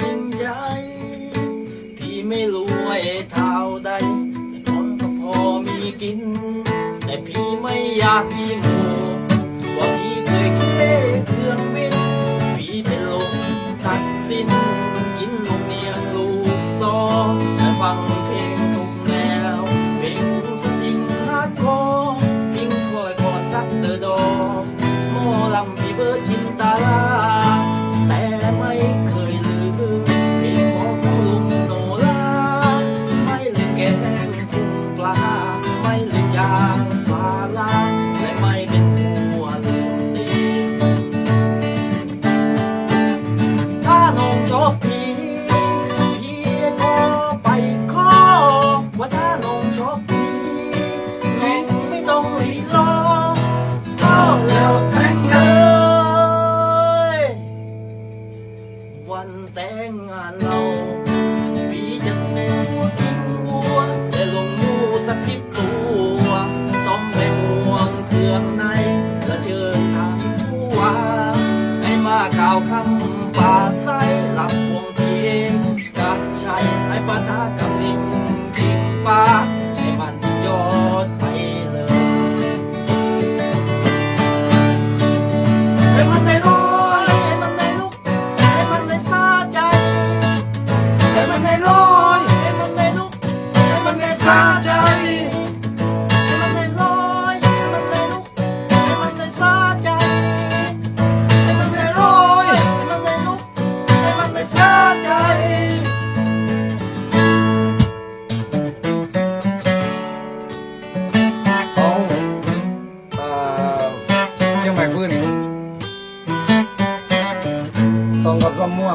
จริงใจ พี่ไม่รวยเท่าใดแต่ก็พอมีกิน แต่พี่ไม่อยากยิ้มาไม่เลืนยางพาลาและไม่เป็นหัวถึงตีถ้าน้องชอบผีพี่ก็ไปขอว่าถ้าน้องชอบผีน้องไม่ต้องรีรอก็แล้วแทงเลย วันแต่งงานเรา vì chẳng mua kinh mua da pintura.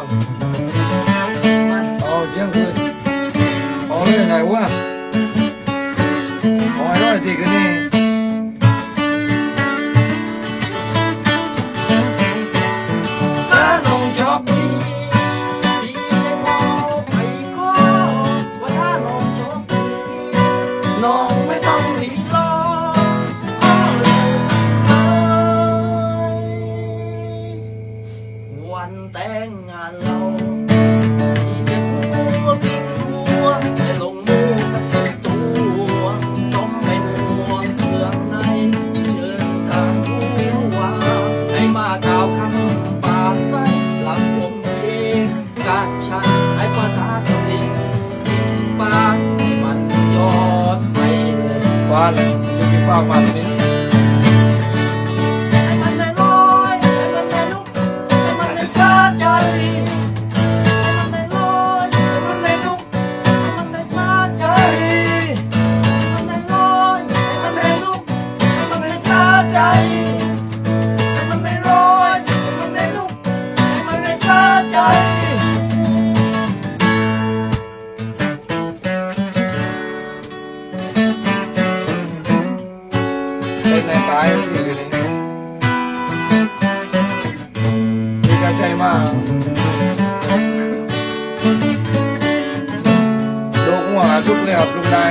องมันต่เชียงคืนต่อเรื่องไหนวะขอร้อยดีกันนี่ตาน้องชอบมีน้องไม่ต้องรีบร้อนวันแต่ง aman, hidup ini? ายใจมากลูกหัวทุกเรียบลุงได้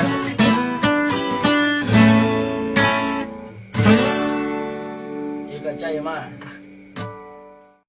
เอกใจมาก